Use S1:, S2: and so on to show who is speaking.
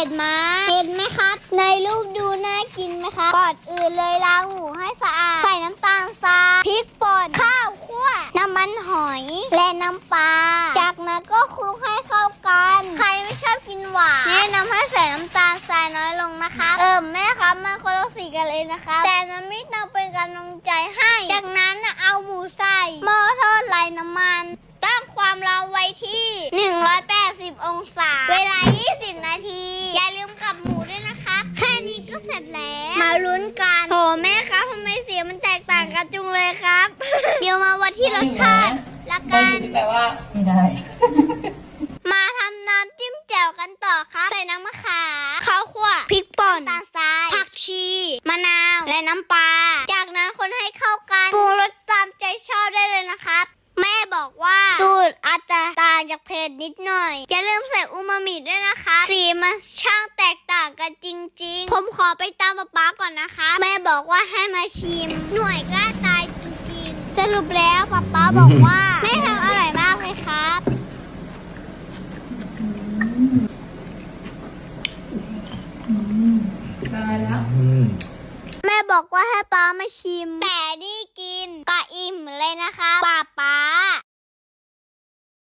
S1: ็ดไษมาเห็ดไหมครับ ในรูปดูน่ากินไหมครับก่อนอื่นเลยล้างหูให้สะอาด ใส่น้ำตาลทรายพริกป่นข้าวคั่วน้ำมันหอย และน้ำปลา จากนั้นก็คลุกให้เข้ากัน ใคร
S2: ไ
S1: ม่ชอบกินหวานแนะนำให้ใส่น้ำตาลทรายน้อยลงนะคะ เออแม่ครับมาคนละสีกันเลยนะคะ แต่น้ำมิตรเราเป็นกำลังใจให้ จากนั้นเอาหมูใส่หม้อทอดไร้น้ำมัน ตั้งความร้อนไว้ที่ 180 องศา เวลา ล้วมาลุ้นกันโถแม่ครับทำไมเสียงมันแตกต่างกันจุงเลยครับ
S2: เดี
S1: ๋ยวมาวันที่รสชาติละได้กัยินนที่แปล
S3: ว่าไม่ได้
S1: มาทำน้ำจิ้มแจ่วกันต่อครับ ใส่น้ำมะขามข้าวคั่วพริกป่นตาลทรายผั
S2: ก
S1: ชี มะนาว และน้ำปลา จากนั้นคนให้เข้ากันปรุงรสตามใจชอบได้เลยนะครับ แม่บอกว่า สูตรอาจจะต่างจากเพจนิดหน่อย อย่าลืมใส่อูมามิด้วยนะคะ สีมันช่างแตกต่างกันจริง ๆ ผมขอไปตามป๊าป๊าก่อนนะคะ แม่บอกว่าให้มาชิม หน่วยกล้าตายจริง ๆ สรุปแล้วป๊าป๊าบอกว่า แม่ทำอร่อยมากเลยครับ
S3: ได้แล้ว
S4: อืม
S1: แม่บอกว่าให้ป้ามาชิม แต่นี่กินกะอิ่มเลยนะคะป้าป้า